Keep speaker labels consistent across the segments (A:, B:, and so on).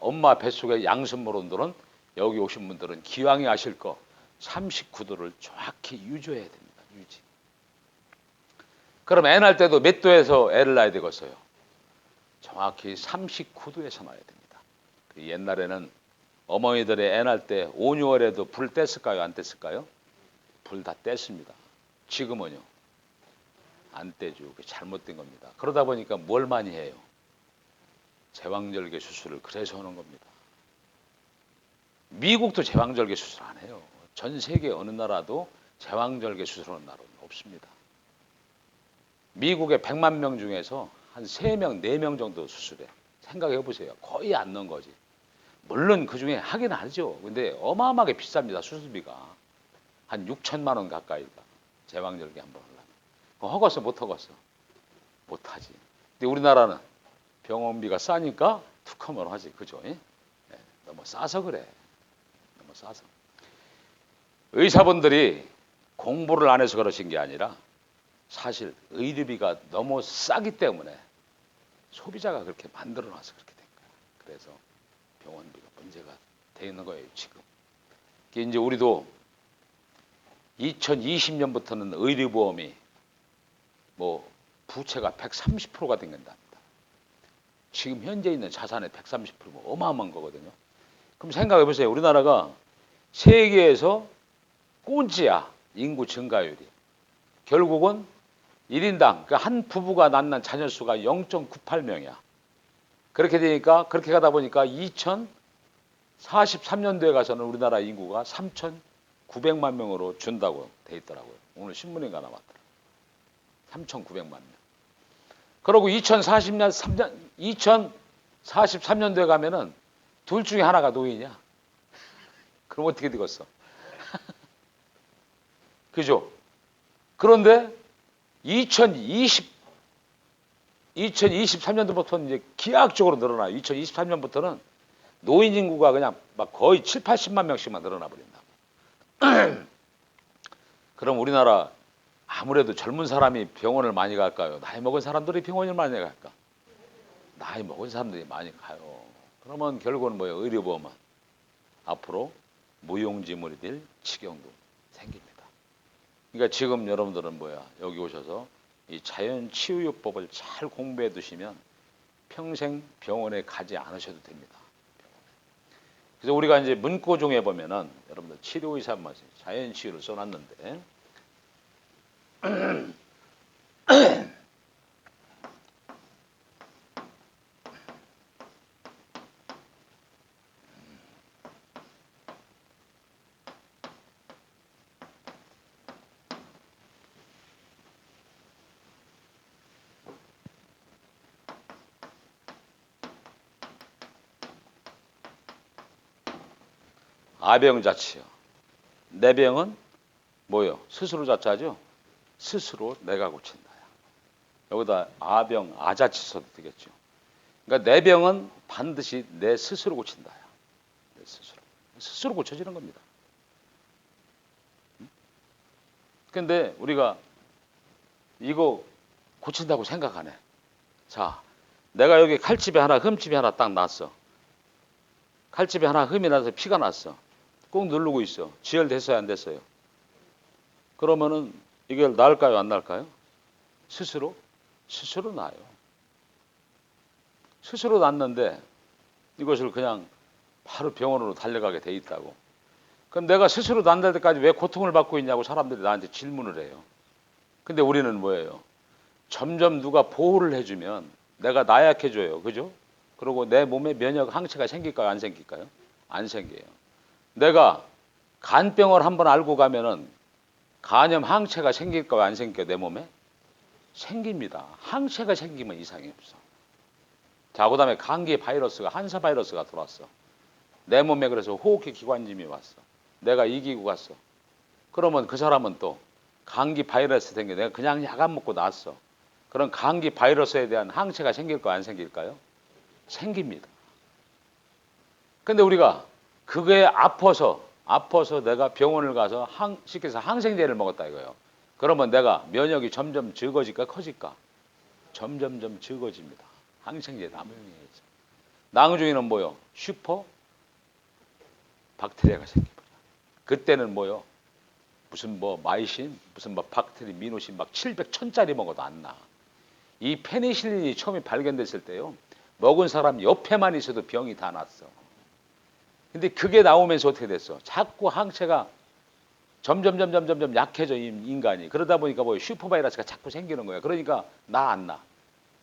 A: 엄마 뱃속의 양심모론들은 여기 오신 분들은 기왕이 아실 거 39도를 정확히 유지해야 됩니다. 유지. 그럼 애 낳을 때도 몇 도에서 애를 낳아야 되겠어요? 정확히 39도에서 낳아야 됩니다. 그 옛날에는 어머니들이 애 낳을 때 5, 6월에도 불 뗐을까요? 안 뗐을까요? 불 다 뗐습니다. 지금은요. 안 떼죠. 잘못된 겁니다. 그러다 보니까 뭘 많이 해요? 제왕절개 수술을 그래서 하는 겁니다. 미국도 제왕절개 수술 안 해요. 전 세계 어느 나라도 제왕절개 수술하는 나라는 없습니다. 미국의 100만 명 중에서 한 3명, 4명 정도 수술해. 생각해 보세요. 거의 안 넣은 거지. 물론 그 중에 하긴 하죠. 근데 어마어마하게 비쌉니다. 수술비가. 한 6천만 원 가까이다. 제왕절개 한번 하려면. 허갔어, 못 허갔어? 못 하지. 근데 우리나라는 병원비가 싸니까 툭하면 하지. 그죠? 예? 예, 너무 싸서 그래. 너무 싸서. 의사분들이 공부를 안 해서 그러신 게 아니라 사실 의료비가 너무 싸기 때문에 소비자가 그렇게 만들어 놔서 그렇게 된 거야. 그래서 병원비가 문제가 돼 있는 거예요, 지금. 이제 우리도 2020년부터는 의료보험이 뭐 부채가 130%가 된다입니다. 지금 현재 있는 자산의 130%면 어마어마한 거거든요. 그럼 생각해 보세요. 우리나라가 세계에서 꼴찌야. 인구 증가율이. 결국은 1인당 그한 부부가 낳는 자녀 수가 0.98명이야. 그렇게 되니까 그렇게 가다 보니까 2043년도에 가서는 우리나라 인구가 3,900만 명으로 준다고 돼 있더라고요. 오늘 신문인가 나왔더라고요. 3,900만 명. 그리고 2040년 3년 2043년도에 가면은 둘 중에 하나가 노인이야. 그럼 어떻게 되겠어? 그죠? 그런데 2020 2023년도부터는 이제 기하학적으로 늘어나. 2023년부터는 노인 인구가 그냥 막 거의 7, 80만 명씩만 늘어나 버린다. 그럼 우리나라 아무래도 젊은 사람이 병원을 많이 갈까요? 나이 먹은 사람들이 병원을 많이 갈까? 나이 먹은 사람들이 많이 가요. 그러면 결국은 뭐예요? 의료보험은 앞으로 무용지물이 될 지경도 생깁니다. 그러니까 지금 여러분들은 뭐야? 여기 오셔서 이 자연 치유요법을 잘 공부해 두시면 평생 병원에 가지 않으셔도 됩니다. 그래서 우리가 이제 문구 중에 보면은 여러분들 치료의사 말씀 자연 치유를 써놨는데 아병자치요. 내 병은 뭐요? 스스로 자처하죠? 스스로 내가 고친다. 여기다 아병, 아자치 써도 되겠죠. 그러니까 내 병은 반드시 내 스스로 고친다. 내 스스로. 스스로 고쳐지는 겁니다. 근데 우리가 이거 고친다고 생각하네. 자, 내가 여기 칼집에 하나, 흠집에 하나 딱 났어. 칼집에 하나 흠이 나서 피가 났어. 꾹 누르고 있어. 지혈됐어요, 안 됐어요? 그러면은 이게 나을까요, 안 나을까요? 스스로? 스스로 나요. 스스로 났는데 이것을 그냥 바로 병원으로 달려가게 돼 있다고. 그럼 내가 스스로 난달 때까지 왜 고통을 받고 있냐고 사람들이 나한테 질문을 해요. 근데 우리는 뭐예요? 점점 누가 보호를 해주면 내가 나약해져요. 그죠? 그리고 내 몸에 면역 항체가 생길까요? 안 생길까요? 안 생겨요. 내가 간병을 한번 알고 가면은 간염 항체가 생길까요? 안 생길까요? 내 몸에? 생깁니다. 항체가 생기면 이상이 없어. 자, 그 다음에 감기 바이러스가, 한사 바이러스가 들어왔어. 내 몸에 그래서 호흡기 기관짐이 왔어. 내가 이기고 갔어. 그러면 그 사람은 또 감기 바이러스 생겨. 내가 그냥 약 안 먹고 났어. 그런 감기 바이러스에 대한 항체가 생길까요? 안 생길까요? 생깁니다. 근데 우리가 그게 아파서 아파서 내가 병원을 가서 항, 해서 항생제를 먹었다 이거예요. 그러면 내가 면역이 점점 적어질까 커질까? 점점점 적어집니다. 항생제 남용해야죠. 낭중에는 뭐요? 슈퍼 박테리아가 생겨버려. 그때는 뭐요? 무슨 뭐 마이신, 무슨 뭐 박테리, 미노신 막 700, 1000짜리 먹어도 안 나. 이 페니실린이 처음에 발견됐을 때요. 먹은 사람 옆에만 있어도 병이 다 났어. 근데 그게 나오면서 어떻게 됐어? 자꾸 항체가 점점 점점 점점 약해져 이 인간이. 그러다 보니까 뭐 슈퍼바이러스가 자꾸 생기는 거야. 그러니까 나 안 나.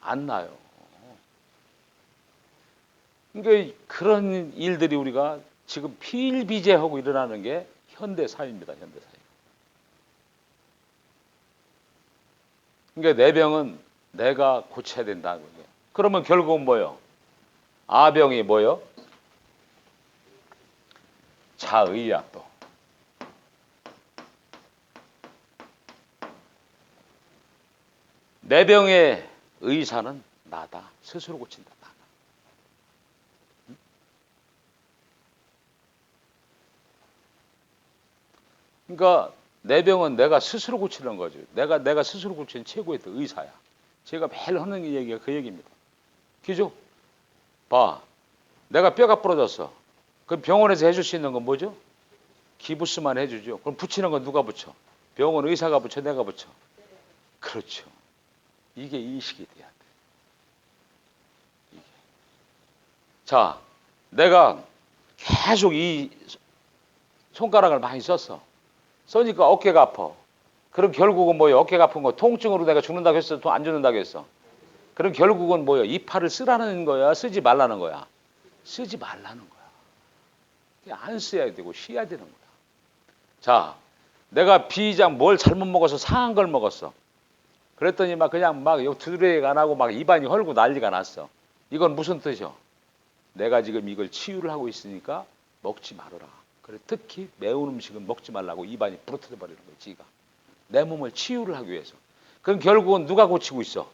A: 안 나요. 그러니까 그런 일들이 우리가 지금 필비재하고 일어나는 게 현대 사회입니다. 현대 사회. 그러니까 내 병은 내가 고쳐야 된다는 거예요. 그러면 결국은 뭐요? 아병이 뭐요? 자의야 또. 내 병의 의사는 나다. 스스로 고친다. 나다. 그러니까 내 병은 내가 스스로 고치는 거죠. 내가 내가 스스로 고치는 최고의 또 의사야. 제가 매일 하는 얘기가 그 얘기입니다. 기죠? 봐. 내가 뼈가 부러졌어. 그럼 병원에서 해줄 수 있는 건 뭐죠? 기부스만 해주죠. 그럼 붙이는 건 누가 붙여? 병원 의사가 붙여, 내가 붙여. 그렇죠. 이게 인식이 돼야 돼. 이게. 자, 내가 계속 이 손가락을 많이 썼어. 써니까 어깨가 아파. 그럼 결국은 뭐예요? 어깨가 아픈 거 통증으로 내가 죽는다고 했어? 안 죽는다고 했어? 그럼 결국은 뭐예요? 이 팔을 쓰라는 거야? 쓰지 말라는 거야? 쓰지 말라는 거야. 안 써야 되고 쉬어야 되는 거야. 자, 내가 비장 뭘 잘못 먹어서 상한 걸 먹었어. 그랬더니 막 그냥 막 두드레기가 나고 막 입안이 헐고 난리가 났어. 이건 무슨 뜻이요? 내가 지금 이걸 치유를 하고 있으니까 먹지 말아라. 그래 특히 매운 음식은 먹지 말라고 입안이 부러뜨려 버리는 거지. 지가. 내 몸을 치유를 하기 위해서. 그럼 결국은 누가 고치고 있어?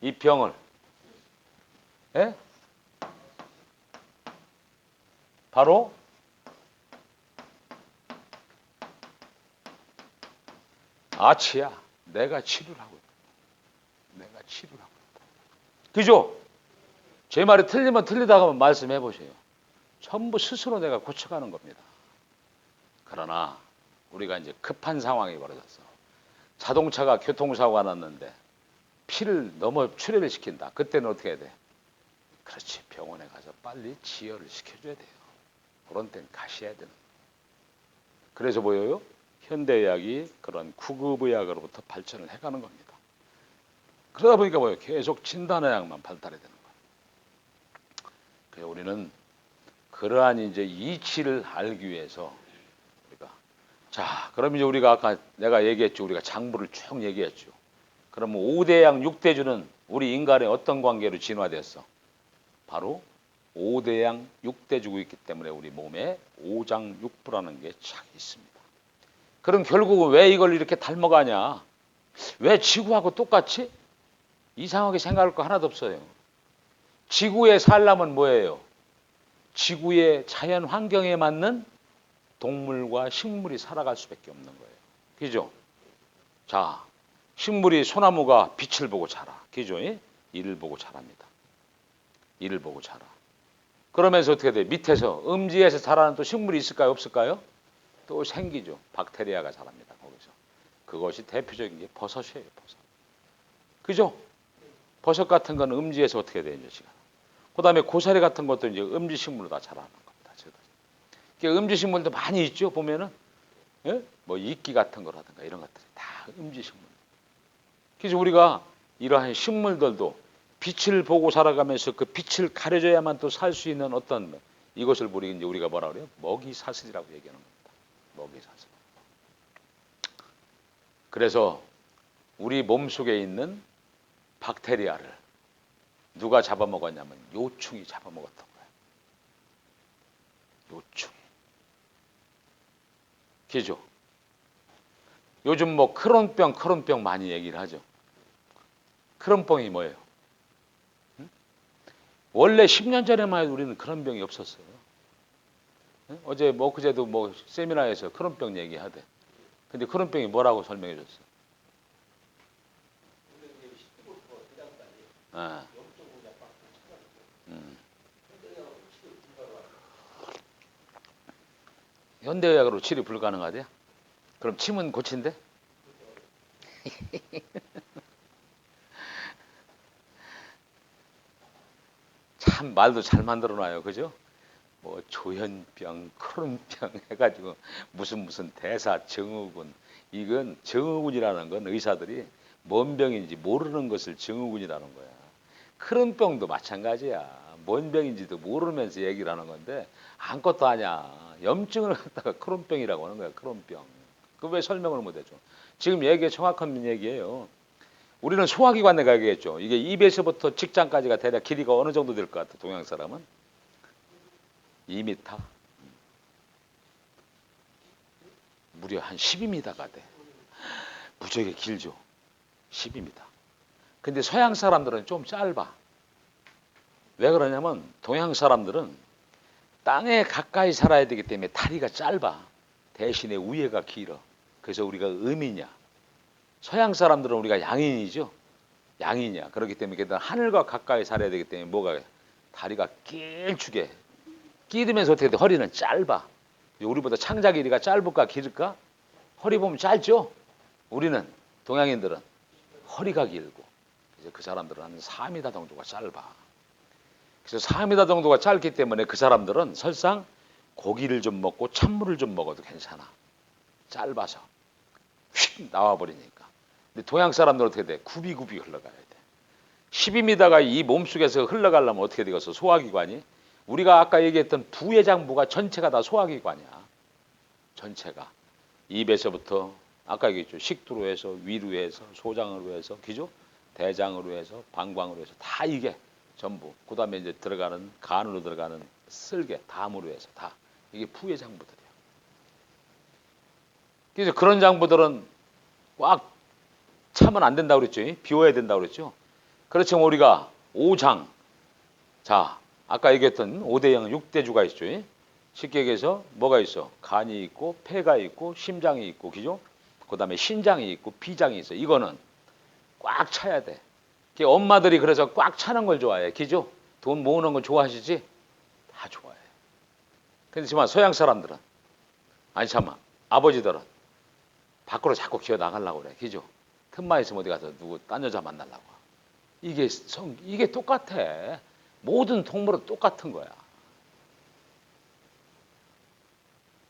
A: 이 병을. 예? 바로 아치야. 내가 치료를 하고 있다. 내가 치료를 하고 있다. 그죠? 제 말이 틀리면 틀리다고 말씀해 보세요. 전부 스스로 내가 고쳐가는 겁니다. 그러나 우리가 이제 급한 상황이 벌어졌어. 자동차가 교통사고가 났는데 피를 너무 출혈을 시킨다. 그때는 어떻게 해야 돼? 그렇지. 병원에 가서 빨리 지혈을 시켜줘야 돼요. 그런 때는 가셔야 되는 거예요. 그래서 보여요? 현대의학이 그런 구급의학으로부터 발전을 해가는 겁니다. 그러다 보니까 뭐예요? 계속 진단의학만 발달해야 되는 거예요. 그래서 우리는 그러한 이제 이치를 알기 위해서 우리가 자, 그럼 이제 우리가 아까 내가 얘기했죠. 우리가 장부를 쭉 얘기했죠. 그러면 5대양 6대주는 우리 인간의 어떤 관계로 진화됐어? 바로 5대양 6대주고 있기 때문에 우리 몸에 오장육부라는 게 착 있습니다. 그럼 결국은 왜 이걸 이렇게 닮아가냐? 왜 지구하고 똑같이? 이상하게 생각할 거 하나도 없어요. 지구에 살려면 뭐예요? 지구의 자연 환경에 맞는 동물과 식물이 살아갈 수밖에 없는 거예요. 그죠? 자, 식물이 소나무가 빛을 보고 자라. 그죠? 이를 보고 자랍니다. 이를 보고 자라. 그러면서 어떻게 돼? 밑에서 음지에서 자라는 또 식물이 있을까요? 없을까요? 또 생기죠. 박테리아가 자랍니다. 거기서. 그것이 대표적인 게 버섯이에요. 버섯. 그죠? 버섯 같은 건 음지에서 어떻게 되는지 지금. 그 다음에 고사리 같은 것도 이제 음지 식물로 다 자라는 겁니다. 그러니까 음지 식물도 많이 있죠. 보면은 예? 뭐 이끼 같은 거라든가 이런 것들이 다 음지 식물. 그래서 우리가 이러한 식물들도 빛을 보고 살아가면서 그 빛을 가려줘야만 또 살 수 있는 어떤 이것을 우리 이제 우리가 뭐라 그래요? 먹이 사슬이라고 얘기하는 겁니다. 먹이 사슬. 그래서 우리 몸 속에 있는 박테리아를 누가 잡아먹었냐면 요충이 잡아먹었던 거예요. 요충이. 기죠? 요즘 뭐 크론병, 크론병 많이 얘기를 하죠. 크론병이 뭐예요? 응? 원래 10년 전에만 해도 우리는 그런 병이 없었어요. 응? 어제 뭐 그제도 뭐 세미나에서 크론병 얘기하대. 근데 크론병이 뭐라고 설명해 줬어? 아. 음. 현대의학으로 치료 불가능하대요? 그럼 침은 고친대? 참 말도 잘 만들어 놔요, 그죠? 뭐 조현병, 크론병 해가지고 무슨 무슨 대사 증후군 이건 증후군이라는 건 의사들이 뭔 병인지 모르는 것을 증후군이라는 거야. 크론병도 마찬가지야. 뭔 병인지도 모르면서 얘기를 하는 건데 아무것도 아니야. 염증을 갖다가 크론병이라고 하는 거야. 크론병. 그 왜 설명을 못 해줘? 지금 얘기 정확한 얘기예요. 우리는 소화기관에 가겠죠. 이게 입에서부터 직장까지가 대략 길이가 어느 정도 될 것 같아? 동양 사람은 2m. 무려 한 12m가 돼. 무지하게 길죠. 12m. 근데 서양 사람들은 좀 짧아. 왜 그러냐면 동양 사람들은 땅에 가까이 살아야 되기 때문에 다리가 짧아. 대신에 위에가 길어. 그래서 우리가 음이냐. 서양 사람들은 우리가 양인이죠. 양이냐. 그렇기 때문에 하늘과 가까이 살아야 되기 때문에 뭐가 다리가 길쭉해. 길으면서 어떻게 돼? 허리는 짧아. 우리보다 창자 길이가 짧을까 길을까? 허리 보면 짧죠. 우리는 동양인들은 허리가 길고 이제 그 사람들은 한 4m 정도가 짧아. 그래서 4m 정도가 짧기 때문에 그 사람들은 설상 고기를 좀 먹고 찬물을 좀 먹어도 괜찮아. 짧아서 휙 나와 버리니까. 근데 동양 사람들은 어떻게 돼? 굽이굽이 흘러가야 돼. 12m가 이 몸속에서 흘러가려면 어떻게 되겠어? 소화기관이 우리가 아까 얘기했던 부해장부가 전체가 다 소화기관이야. 전체가 입에서부터 아까 얘기했죠. 식도로 해서 위로 해서 소장으로 해서 기죠? 대장으로 해서 방광으로 해서 다 이게 전부. 그다음에 이제 들어가는 간으로 들어가는 쓸개 담으로 해서 다 이게 부해장부들이야. 그래서 그런 장부들은 꽉 차면 안 된다고 그랬죠. 비워야 된다고 그랬죠. 그렇지만 우리가 오장 자, 아까 얘기했던 5대형 6대주가 있죠. 쉽게 얘기해서 뭐가 있어? 간이 있고 폐가 있고 심장이 있고 그죠? 그다음에 신장이 있고 비장이 있어. 이거는 꽉 차야 돼. 엄마들이 그래서 꽉 차는 걸 좋아해. 그죠? 돈 모으는 걸 좋아하시지? 다 좋아해. 근데 지만 서양 사람들은 아니 참아 아버지들은 밖으로 자꾸 기어 나가려고 그래. 그죠? 틈만 있으면 어디 가서 누구 딴 여자 만나려고. 이게 성 이게 똑같아. 모든 동물은 똑같은 거야.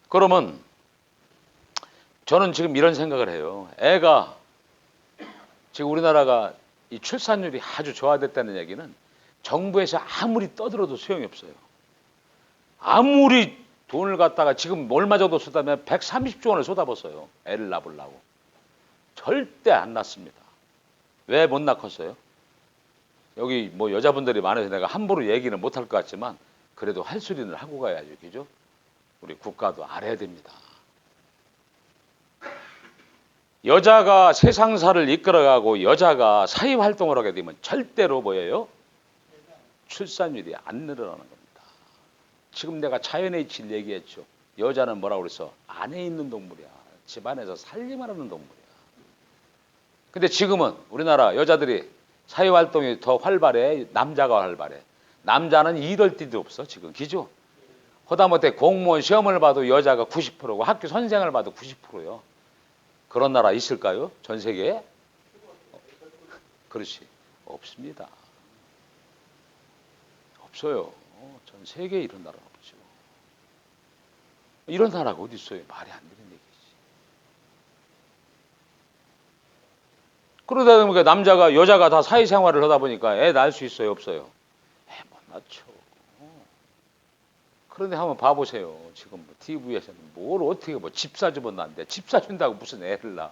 A: 그러면 저는 지금 이런 생각을 해요. 애가 지금 우리나라가 이 출산율이 아주 저하됐다는 얘기는 정부에서 아무리 떠들어도 소용이 없어요. 아무리 돈을 갖다가 지금 얼마 정도 쏟아면 130조 원을 쏟아붓어요. 애를 낳으려고. 절대 안 낳습니다. 왜 못 낳겠어요? 여기 뭐 여자분들이 많아서 내가 함부로 얘기는 못 할 것 같지만 그래도 할 소리는 하고 가야죠. 그죠? 우리 국가도 알아야 됩니다. 여자가 세상사를 이끌어가고 여자가 사회 활동을 하게 되면 절대로 뭐예요? 출산율이 안 늘어나는 겁니다. 지금 내가 자연의 이치를 얘기했죠. 여자는 뭐라고 그래서 안에 있는 동물이야. 집안에서 살림을 하는 동물이야. 근데 지금은 우리나라 여자들이 사회 활동이 더 활발해. 남자가 활발해. 남자는 이럴 데도 없어. 지금 기죠? 허다못해 공무원 시험을 봐도 여자가 90%고 학교 선생을 봐도 90%요. 그런 나라 있을까요? 전 세계에? 그렇지. 없습니다. 없어요. 어, 전 세계에 이런 나라는 없죠. 이런 나라가 어디 있어요? 말이 안 되는 얘기지. 그러다 보니까 남자가 여자가 다 사회생활을 하다 보니까 애 낳을 수 있어요? 없어요? 애 못 낳죠. 그런데 한번 봐보세요. 지금 뭐 TV에서는 뭘 어떻게 뭐 집 사주면 안 돼. 집 사준다고 무슨 애를 낳아.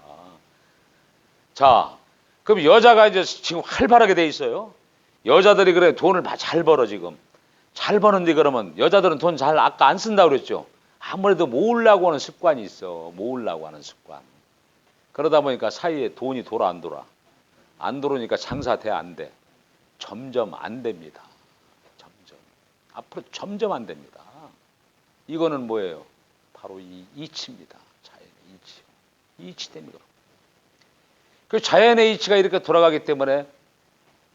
A: 자, 그럼 여자가 이제 지금 활발하게 돼 있어요. 여자들이 그래 돈을 다잘 벌어 지금. 잘 버는데 그러면 여자들은 돈 잘 아까 안 쓴다고 그랬죠. 아무래도 모으려고 하는 습관이 있어. 모으려고 하는 습관. 그러다 보니까 사이에 돈이 돌아 안 돌아. 안 돌으니까 장사 돼 안 돼. 점점 안 됩니다. 점점. 앞으로 점점 안 됩니다. 이거는 뭐예요? 바로 이 이치입니다. 자연의 이치. 이치 때문에 그 자연의 이치가 이렇게 돌아가기 때문에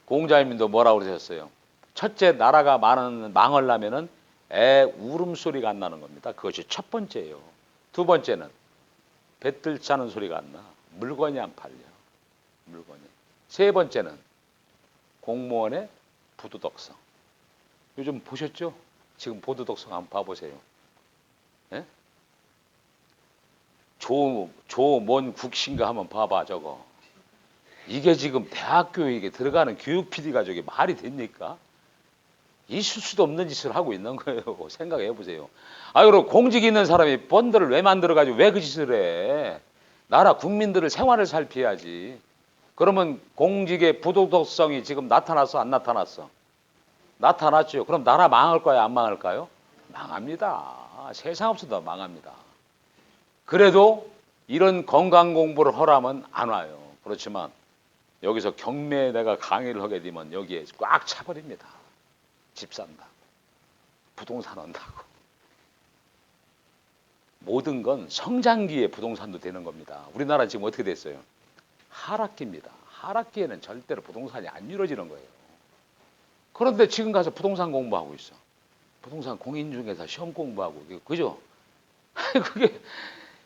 A: 공자님도 뭐라고 그러셨어요? 첫째 나라가 많은 망하려면은 애 울음소리가 안 나는 겁니다. 그것이 첫 번째예요. 두 번째는 배뜰지 않은 소리가 안 나. 물건이 안 팔려. 물건이. 세 번째는 공무원의 부도덕성. 요즘 보셨죠? 지금 부도덕성 한번 봐보세요. 예? 조, 조몬 국신가 한번 봐봐, 저거. 이게 지금 대학교에 이게 들어가는 교육 PD가 저게 말이 됩니까? 있을 수도 없는 짓을 하고 있는 거예요. 생각해 보세요. 아, 그리고 공직 있는 사람이 본드를 왜 만들어가지고 왜 그 짓을 해? 나라 국민들을 생활을 살피해야지. 그러면 공직의 부도덕성이 지금 나타났어, 안 나타났어? 나타났죠. 그럼 나라 망할 까요 안 망할까요? 망합니다. 세상 없어도 망합니다. 그래도 이런 건강 공부를 하라면 안 와요. 그렇지만 여기서 경매에 내가 강의를 하게 되면 여기에 꽉 차버립니다. 집 산다고. 부동산 한다고. 모든 건 성장기에 부동산도 되는 겁니다. 우리나라 지금 어떻게 됐어요? 하락기입니다. 하락기에는 절대로 부동산이 안 이루어지는 거예요. 그런데 지금 가서 부동산 공부하고 있어. 부동산 공인 중개사 시험 공부하고 그죠? 그게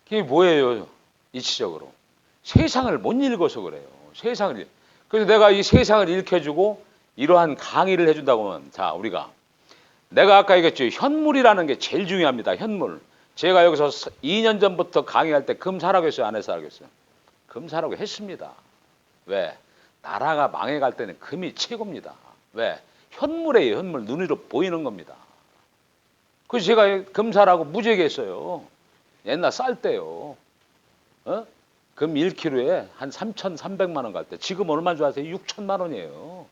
A: 그게 뭐예요? 이치적으로 세상을 못 읽어서 그래요. 세상을 읽- 그래서 내가 이 세상을 읽혀주고 이러한 강의를 해준다고 하면 자 우리가 내가 아까 얘기했죠 현물이라는 게 제일 중요합니다. 현물. 제가 여기서 2년 전부터 강의할 때 금 사라고 했어요, 안 해서 알겠어요? 금 사라고 했습니다. 왜? 나라가 망해갈 때는 금이 최고입니다. 왜? 현물이에요, 현물. 눈으로 보이는 겁니다. 그래서 제가 금 사라고 무지하게 했어요. 옛날 쌀 때요. 어? 금 1kg에 한 3,300만 원 갈 때. 지금 얼마인 줄 아세요? 6천만 원이에요.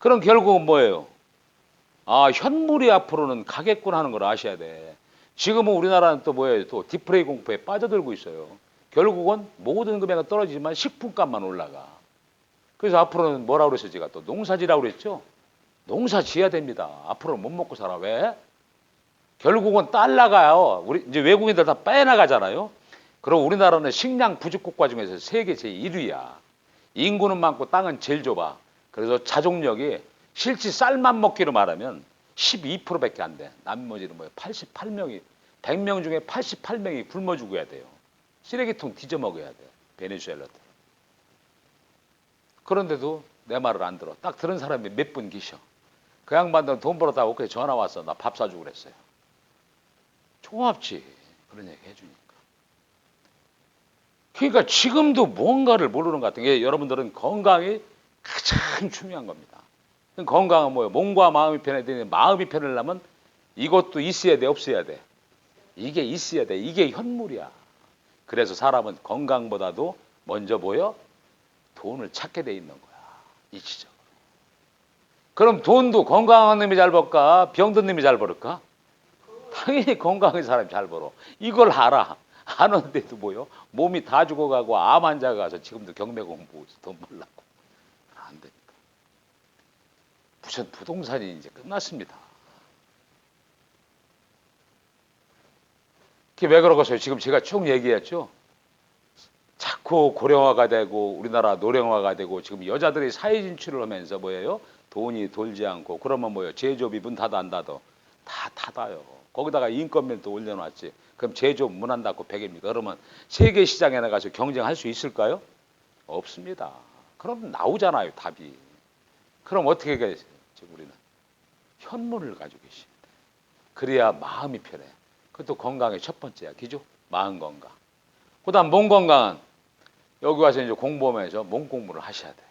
A: 그럼 결국은 뭐예요? 아, 현물이 앞으로는 가겠구나 하는 걸 아셔야 돼. 지금은 우리나라는 또 뭐예요? 또 디프레이 공포에 빠져들고 있어요. 결국은 모든 금액은 떨어지지만 식품값만 올라가. 그래서 앞으로는 뭐라고 그랬어요? 제가 또 농사지라고 그랬죠? 농사 지어야 됩니다. 앞으로는 못 먹고 살아. 왜? 결국은 달러가요. 우리 이제 외국인들 다 빼나가잖아요. 그럼 우리나라는 식량 부족 국가 중에서 세계 제1위야. 인구는 많고 땅은 제일 좁아. 그래서 자족력이 실제 쌀만 먹기로 말하면 12%밖에 안 돼. 나머지는 뭐예요? 88명이 100명 중에 88명이 굶어 죽어야 돼요. 쓰레기통 뒤져 먹어야 돼. 베네수엘라들. 그런데도 내 말을 안 들어. 딱 들은 사람이 몇 분 계셔. 그 양반들은 돈 벌었다 오케이 전화 왔어. 나 밥 사주고 그랬어요. 고맙지. 그런 얘기 해주니까. 그러니까 지금도 뭔가를 모르는 것 같은 게 여러분들은 건강이 가장 중요한 겁니다. 건강은 뭐예요? 몸과 마음이 편해야 되는데 마음이 편하려면 이것도 있어야 돼, 없어야 돼. 이게 있어야 돼. 이게 현물이야. 그래서 사람은 건강보다도 먼저 보여 돈을 찾게 돼 있는 거야. 이치적으로. 그럼 돈도 건강한 놈이 잘 벌까? 병든 놈이 잘 벌을까? 당연히 건강한 사람이 잘 벌어. 이걸 알아. 아는데도 뭐요? 몸이 다 죽어가고 암 환자가 가서 지금도 경매 있어. 돈 벌라고. 안 됩니다. 무슨 부동산이 이제 끝났습니다. 그게 왜 그러겠어요? 지금 제가 쭉 얘기했죠. 자꾸 고령화가 되고 우리나라 노령화가 되고 지금 여자들이 사회 진출을 하면서 뭐예요? 돈이 돌지 않고 그러면 뭐예요? 제조업이 문 닫아 안 닫아? 다 닫아요. 거기다가 인건비도 올려놨지. 그럼 제조업 문 안 닫고 백입니까? 그러면 세계 시장에 나가서 경쟁할 수 있을까요? 없습니다. 그럼 나오잖아요, 답이. 그럼 어떻게 해? 지금 우리는 현물을 가지고 계십니다. 그래야 마음이 편해. 그것도 건강의 첫 번째야, 기죠? 마음 건강. 그 다음 몸 건강은 여기 와서 이제 공부하면서 몸 공부를 하셔야 돼.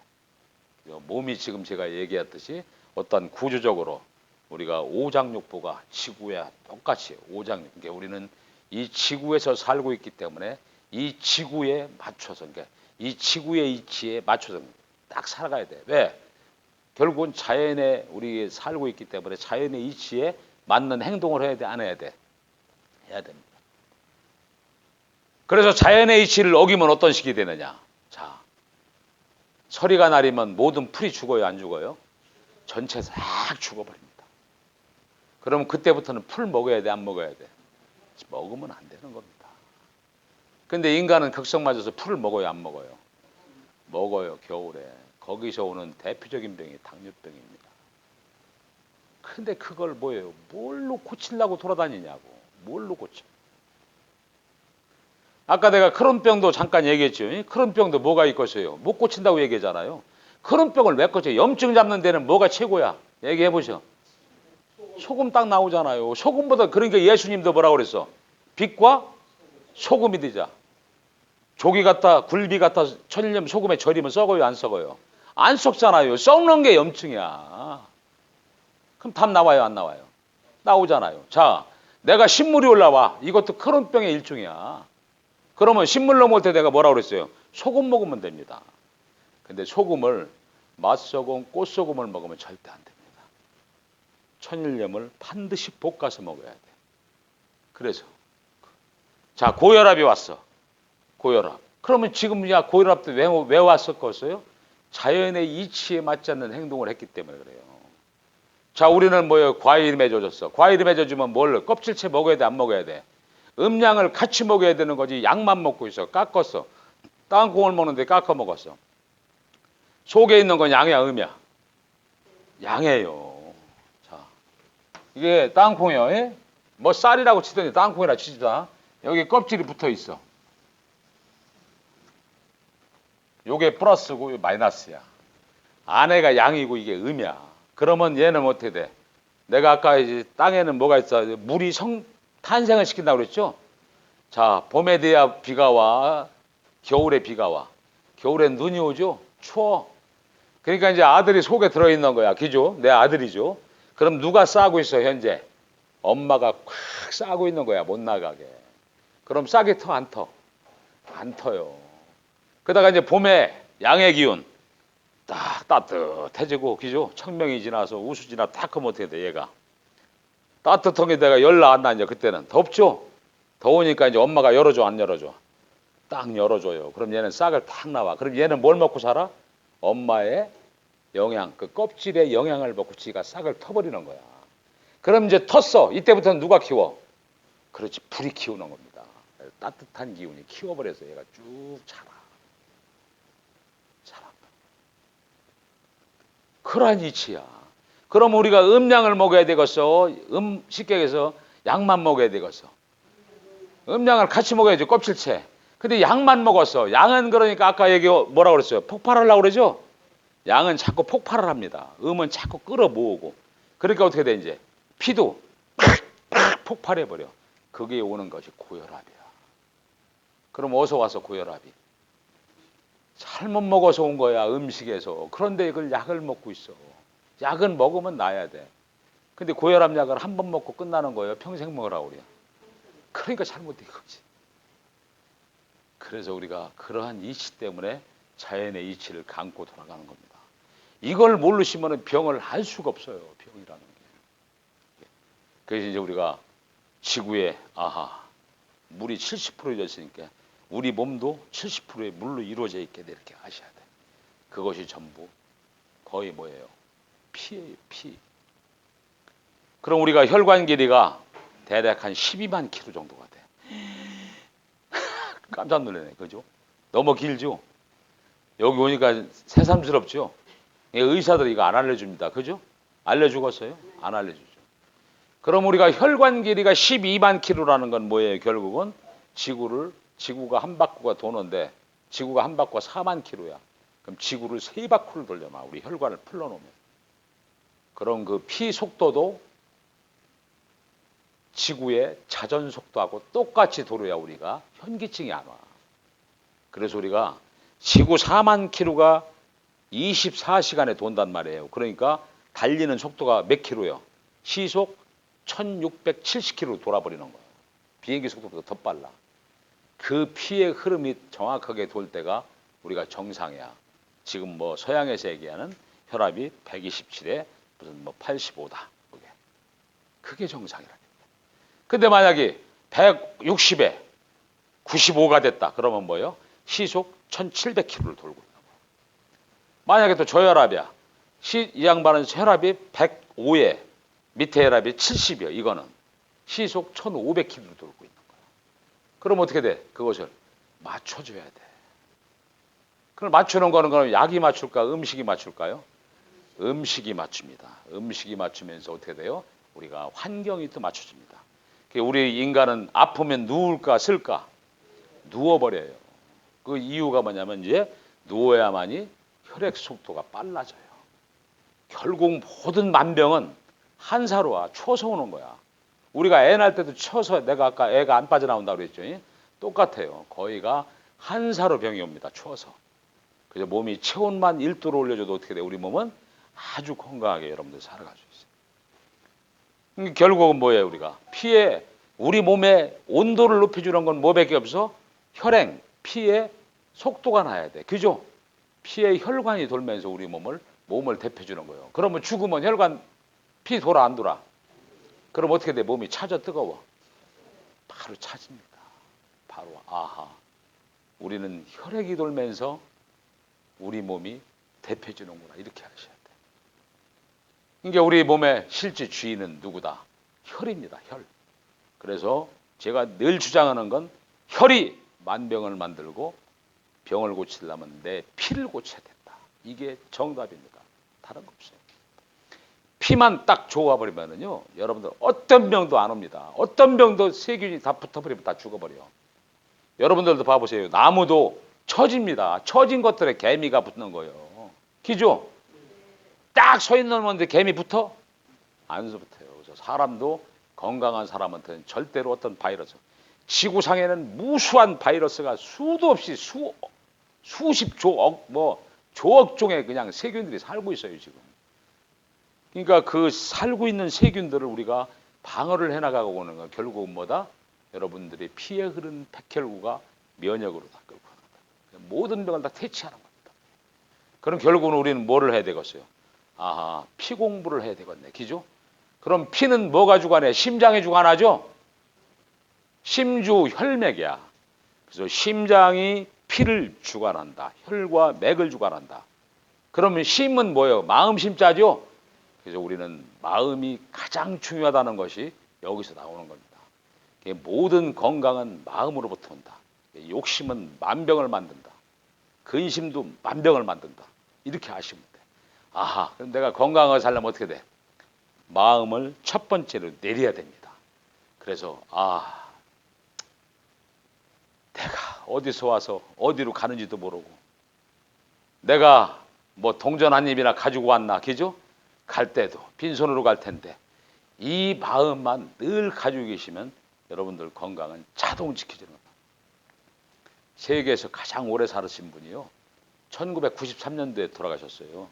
A: 몸이 지금 제가 얘기했듯이 어떤 구조적으로 우리가 오장육부가 지구에 똑같이 오장 그러니까 우리는 이 지구에서 살고 있기 때문에 이 지구에 맞춰서 그러니까 이 지구의 이치에 맞춰서 딱 살아가야 돼. 왜? 결국은 자연에 우리 살고 있기 때문에 자연의 이치에 맞는 행동을 해야 돼, 안 해야 돼? 해야 됩니다. 그래서 자연의 이치를 어기면 어떤 식이 되느냐? 자, 서리가 날이면 모든 풀이 죽어요, 안 죽어요? 전체 싹 죽어버립니다. 그러면 그때부터는 풀 먹어야 돼, 안 먹어야 돼? 먹으면 안 되는 겁니다. 근데 인간은 극성 맞아서 풀을 먹어요, 안 먹어요? 먹어요, 겨울에. 거기서 오는 대표적인 병이 당뇨병입니다. 근데 그걸 뭐예요? 뭘로 고치려고 돌아다니냐고. 뭘로 고쳐? 아까 내가 크론병도 잠깐 얘기했죠. 이 크론병도 뭐가 있겠어요? 못 고친다고 얘기하잖아요. 크론병을 왜 고쳐? 염증 잡는 데는 뭐가 최고야? 얘기해 보셔. 소금 딱 나오잖아요. 소금보다 그러니까 예수님도 뭐라 그랬어? 빛과 소금이 되자. 조기 갖다 굴비 갖다 천일염 소금에 절이면 썩어요, 안 썩어요? 안 썩잖아요. 썩는 게 염증이야. 그럼 답 나와요, 안 나와요? 나오잖아요. 자, 내가 신물이 올라와. 이것도 크론병의 일종이야. 그러면 신물 넘어올 때 내가 뭐라 그랬어요? 소금 먹으면 됩니다. 근데 소금을 맛소금, 꽃소금을 먹으면 절대 안 됩니다. 천일염을 반드시 볶아서 먹어야 돼. 그래서 자 고혈압이 왔어. 고혈압. 그러면 지금 야 고혈압 때 왜, 왜 왔었겠어요? 자연의 이치에 맞지 않는 행동을 했기 때문에 그래요. 자 우리는 뭐예요? 과일이 맺어졌어. 과일이 맺어주면 뭘? 껍질째 먹어야 돼? 안 먹어야 돼? 음양을 같이 먹어야 되는 거지. 양만 먹고 있어. 깎았어. 땅콩을 먹는데 깎아 먹었어. 속에 있는 건 양이야, 음이야? 양이에요. 자, 이게 땅콩이요. 예? 뭐 쌀이라고 치더니 땅콩이라 치지다. 여기 껍질이 붙어 있어. 요게 플러스고 마이너스야. 안에가 양이고 이게 음이야. 그러면 얘는 어떻게 돼? 내가 아까 이제 땅에는 뭐가 있어? 물이 성 탄생을 시킨다고 그랬죠? 자, 봄에 돼야 비가 와. 겨울에 비가 와. 겨울엔 눈이 오죠? 추워. 그러니까 이제 아들이 속에 들어있는 거야. 그죠? 내 아들이죠. 그럼 누가 싸고 있어, 현재? 엄마가 콱 싸고 있는 거야. 못 나가게. 그럼 싸게 터, 안 터? 안 터요. 그러다가 이제 봄에 양의 기운 딱 따뜻해지고, 그죠? 청명이 지나서 우수 지나 딱 하면 어떻게 돼, 얘가? 따뜻한 게 내가 열나 안 나냐, 그때는. 덥죠? 더우니까 이제 엄마가 열어줘, 안 열어줘? 딱 열어줘요. 그럼 얘는 싹을 탁 나와. 그럼 얘는 뭘 먹고 살아? 엄마의 영양, 그 껍질의 영양을 먹고 지가 싹을 터버리는 거야. 그럼 이제 텄어. 이때부터는 누가 키워? 그렇지, 불이 키우는 겁니다. 따뜻한 기운이 키워버려서 얘가 쭉. 자라. 그러한 이치야. 그럼 우리가 음양을 먹어야 되겠어. 음, 해서 양만 먹어야 되겠어. 음양을 같이 먹어야지, 껍질채. 근데 양만 먹었어. 양은 그러니까 아까 얘기 뭐라 그랬어요? 폭발하려고 그러죠? 양은 자꾸 폭발을 합니다. 음은 자꾸 끌어 모으고. 그러니까 어떻게 돼, 이제? 피도 폭발해버려. 그게 오는 것이 고혈압이야. 그럼 어디서 와서 고혈압이? 잘못 먹어서 온 거야, 음식에서. 그런데 이걸 약을 먹고 있어. 약은 먹으면 나야 돼. 근데 고혈압 약을 한 번 먹고 끝나는 거예요. 평생 먹으라고 그래요. 그러니까 잘못된 거지. 그래서 우리가 그러한 이치 때문에 자연의 이치를 감고 돌아가는 겁니다. 이걸 모르시면 병을 할 수가 없어요. 병이라는 게. 그래서 이제 우리가 지구에 아하 물이 70% 였으니까 우리 몸도 70%의 물로 이루어져 있게 돼 이렇게 아셔야 돼. 그것이 전부 거의 뭐예요? 피예요, 피. 그럼 우리가 혈관 길이가 대략 한 12만 킬로 정도가 돼. 깜짝 놀라네, 그죠? 너무 길죠? 여기 오니까 새삼스럽죠? 예, 의사들이 이거 안 알려줍니다. 그죠? 알려주겠어요? 안 알려주죠. 그럼 우리가 혈관 길이가 12만 킬로라는 건 뭐예요? 결국은 지구를, 지구가 한 바퀴가 도는데 지구가 한 바퀴가 4만 킬로야. 그럼 지구를 세 바퀴를 돌려놔. 우리 혈관을 풀러놓으면. 그럼 그 피 속도도 지구의 자전 속도하고 똑같이 도로야 우리가 현기증이 안 와. 그래서 우리가 지구 4만 킬로가 24시간에 돈단 말이에요. 그러니까 달리는 속도가 몇 킬로요? 시속 1670킬로 돌아버리는 거예요. 비행기 속도보다 더 빨라. 그 피의 흐름이 정확하게 돌 때가 우리가 정상이야. 지금 뭐 서양에서 얘기하는 혈압이 127에 무슨 뭐 85다. 그게. 그게 정상이라. 근데 만약에 160에 95가 됐다. 그러면 뭐예요? 시속 1700km를 돌고 있는 거예요. 만약에 또 저혈압이야. 시, 이 양반은 혈압이 105에 밑에 혈압이 70이야. 이거는 시속 1500km를 돌고 있는 거야. 그럼 어떻게 돼? 그것을 맞춰줘야 돼. 그걸 맞추는 거는 그럼 약이 맞출까? 음식이 맞출까요? 음식이 맞춥니다. 음식이 맞추면서 어떻게 돼요? 우리가 환경이 또 맞춰집니다. 우리 인간은 아프면 누울까 쓸까? 누워버려요. 그 이유가 뭐냐면 이제 누워야만이 혈액 속도가 빨라져요. 결국 모든 만병은 한사로와 쳐서 오는 거야. 우리가 애 낳을 때도 쳐서 내가 아까 애가 안 빠져나온다고 그랬죠. 예? 똑같아요. 거의가 한사로 병이 옵니다. 추워서. 그래서 몸이 체온만 1도로 올려줘도 어떻게 돼? 우리 몸은 아주 건강하게 여러분들 살아갈 수 있어요. 그러니까 결국은 뭐예요, 우리가? 피에 우리 몸의 온도를 높여주는 건 뭐밖에 없어? 혈행, 피의 속도가 나야 돼. 그죠? 피의 혈관이 돌면서 우리 몸을 몸을 대표주는 거예요. 그러면 죽으면 혈관 피 돌아 안 돌아? 그럼 어떻게 돼? 몸이 차져 뜨거워. 바로 차집니다. 바로 아하. 우리는 혈액이 돌면서 우리 몸이 대표주는구나. 이렇게 하셔야 돼. 이게 우리 몸의 실제 주인은 누구다? 혈입니다. 혈. 그래서 제가 늘 주장하는 건 혈이 만병을 만들고 병을 고치려면 내 피를 고쳐야 된다. 이게 정답입니다. 다른 거 없어요. 피만 딱 좋아버리면은요, 여러분들 어떤 병도 안 옵니다. 어떤 병도 세균이 다 붙어버리면 다 죽어버려. 여러분들도 봐보세요. 나무도 처집니다. 처진 것들에 개미가 붙는 거예요. 기죠? 딱 서 있는 건데 개미 붙어? 안 붙어요. 그래서 사람도 건강한 사람한테는 절대로 어떤 바이러스, 지구상에는 무수한 바이러스가 수도 없이 수 수십 조억 뭐 조억 종의 그냥 세균들이 살고 있어요 지금. 그러니까 그 살고 있는 세균들을 우리가 방어를 해나가고 오는 건 결국은 뭐다? 여러분들의 피에 흐른 백혈구가 면역으로 다 끌고 가는 거다. 모든 병을 다 퇴치하는 겁니다. 그럼 결국은 우리는 뭐를 해야 되겠어요? 아하, 피 공부를 해야 되겠네. 기죠? 그럼 피는 뭐가 주관해? 심장이 주관하죠? 심주 혈맥이야. 그래서 심장이 피를 주관한다. 혈과 맥을 주관한다. 그러면 심은 뭐예요? 마음 심자죠? 그래서 우리는 마음이 가장 중요하다는 것이 여기서 나오는 겁니다. 모든 건강은 마음으로부터 온다. 욕심은 만병을 만든다. 근심도 만병을 만든다. 이렇게 아시면 돼. 아하, 그럼 내가 건강하게 살려면 어떻게 돼? 마음을 첫 번째로 내려야 됩니다. 그래서 아, 내가 어디서 와서 어디로 가는지도 모르고 내가 뭐 동전 한 입이나 가지고 왔나, 그죠? 갈 때도 빈손으로 갈 텐데 이 마음만 늘 가지고 계시면 여러분들 건강은 자동 지켜지는 겁니다. 세계에서 가장 오래 살으신 분이요. 1993년도에 돌아가셨어요.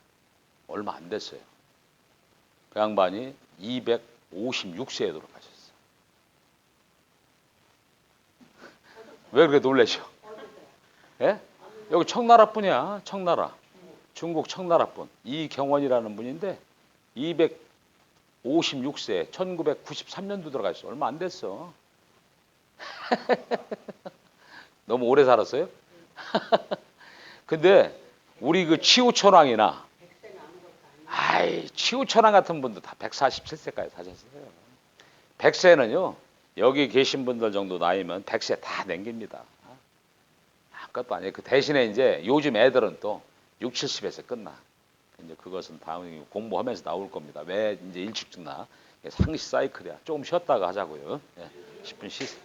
A: 얼마 안 됐어요. 그 양반이 256세에 돌아가셨어요. 왜 그렇게 놀라셔? 예? 여기 청나라 분이야. 청나라. 중국 청나라 분. 이경원이라는 분인데 256세 1993년도 들어가셨어. 얼마 안 됐어. 너무 오래 살았어요? 근데 우리 그 치우천왕이나 아이 치우천왕 같은 분도 다 147세까지 사셨어요. 100세는요. 여기 계신 분들 정도 나이면 100세 다 남깁니다. 아무것도 아니에요. 그 대신에 이제 요즘 애들은 또 6, 70에서 끝나. 이제 그것은 다음에 공부하면서 나올 겁니다. 왜 이제 일찍 죽나? 상시 사이클이야. 조금 쉬었다가 하자고요. 예, 10분 쉬세요.